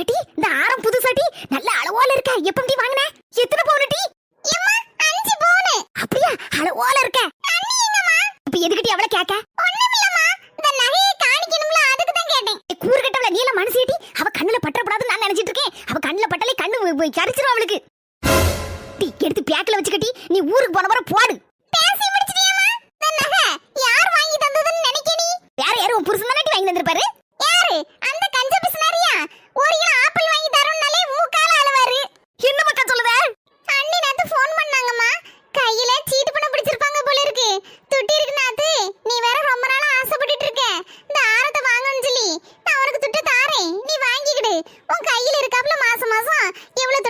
ஏடி இந்த ஆரம் புதுசாட்டி நல்ல அளவோல இருக்க. எப்படி வாங்கின? எத்தனை பவுன் டீ? எம்மா அஞ்சு பவுன். அப்படியா? அளவோல இருக்க. இப்ப எதுக்கிட்டி அவள கேக்க? ஒண்ணுமில்லம்மா. இந்த நகையை காணிக்கணும்ல அதுக்கு தான் கேட்டேன். கூறுகட்டவள நீல மனசேட்டி அவ கண்ணுல பற்றப்படாதுன்னு நான் நினைச்சிட்டு இருக்கேன். அவ கண்ணுல பட்டாலே கண்ணு கரிச்சிரும் அவளுக்கு. டீ எடுத்து பேக்ல வச்சுக்கட்டி நீ ஊருக்கு போன வர போடு. பேசி முடிச்சிட்டியாமா இந்த நகை யார் வாங்கி தந்ததுன்னு நினைக்க நீ? வேற யாரும் புருஷன் தானே வாங்கி தந்திருப்பாரு உன் கையில் இருக்காப்புல மாசம் மாசம்? எவ்வளவு